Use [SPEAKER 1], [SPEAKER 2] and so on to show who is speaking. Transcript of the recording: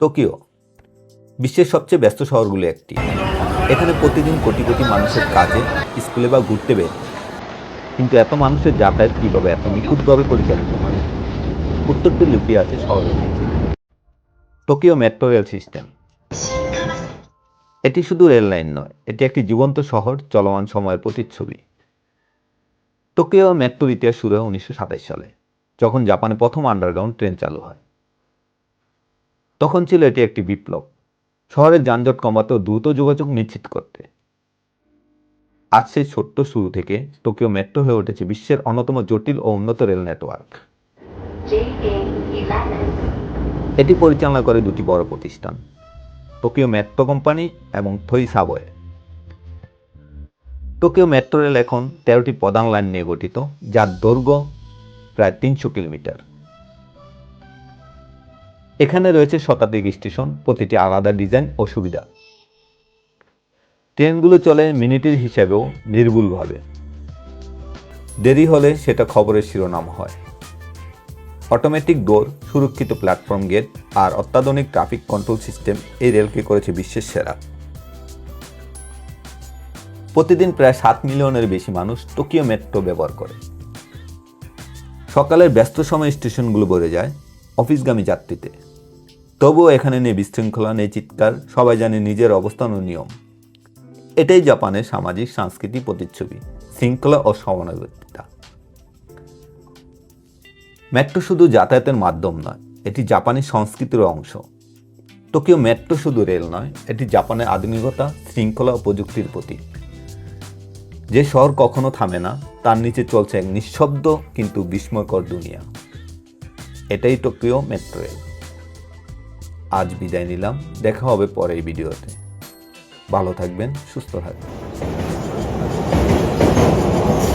[SPEAKER 1] Tokyo, বিশ্বের সবচেয়ে ব্যস্ত শহরগুলো একটি। এখানে প্রতিদিন কোটি কোটি মানুষের কাজে, স্কুলে বা ঘুরতে বের কিন্তু এত মানুষের যাতায়াত কীভাবে? এত নিখুঁতভাবে পরিচালিত হয়? উত্তরটি লুকিয়ে আছে শহরের নিচে টোকিও মেট্রো রেল সিস্টেম। এটি শুধু রেল লাইন নয়, এটি একটি জীবন্ত শহর, চলমান সময়ের প্রতিচ্ছবি। টোকিও মেট্রোর ইতিহাস শুরু হয় উনিশশো সাতাশ সালে, যখন জাপানে প্রথম আন্ডারগ্রাউন্ড ট্রেন চালু হয়। তখন ছিল এটি একটি বিপ্লব। শহরের যানজট কমাতে দ্রুত যোগাযোগ নিশ্চিত করতে। আজ সেই ছোট্ট শুরু থেকে টোকিও মেট্রো হয়ে উঠেছে বিশ্বের অন্যতম জটিল ও উন্নত রেল নেটওয়ার্ক এটি পরিচালনা করে দুটি বড় প্রতিষ্ঠান, টোকিও মেট্রো কোম্পানি এবং থই সাবওয়ে। টোকিও মেট্রো রেল এখন তেরোটি প্রধান লাইন নিয়ে গঠিত, যার দৈর্ঘ্য প্রায় তিনশো কিলোমিটার। এখানে রয়েছে শতাধিক স্টেশন, প্রতিটি আলাদা ডিজাইন ও সুবিধা। ট্রেনগুলো চলে মিনিটের হিসাবেও নির্ভুলভাবে। দেরি হলে সেটা খবরের শিরোনাম হয়। অটোমেটিক ডোর, সুরক্ষিত প্ল্যাটফর্ম গেট আর অত্যাধুনিক ট্রাফিক কন্ট্রোল সিস্টেম এই রেলকে করেছে বিশ্বের সেরা। প্রতিদিন প্রায় সাত মিলিয়নের বেশি মানুষ টোকিও মেট্রো ব্যবহার করে। সকালের ব্যস্ত সময় স্টেশনগুলো ভরে যায় অফিসগামী যাত্রীতে। তবুও এখানে নেই বিশৃঙ্খলা, নেই চিৎকার, সবাই জানে নিজের অবস্থান ও নিয়ম। এটাই জাপানের সামাজিক, সাংস্কৃতিক প্রতিচ্ছবি, শৃঙ্খলা ও সমানুবর্তিতা মেট্রো শুধু যাতায়াতের মাধ্যম নয়, এটি জাপানি সংস্কৃতির অংশ। টোকিও মেট্রো শুধু রেল নয়, এটি জাপানের আধুনিকতা, শৃঙ্খলা ও প্রযুক্তির প্রতীক। যে শহর কখনো থামে না, তার নিচে চলছে এক নিঃশব্দ কিন্তু বিস্ময়কর দুনিয়া। এটাই টোকিও মেট্রো রেল। আজ বিদায় নিলাম, দেখা হবে পরের ভিডিওতে। ভালো থাকবেন, সুস্থ থাকবেন।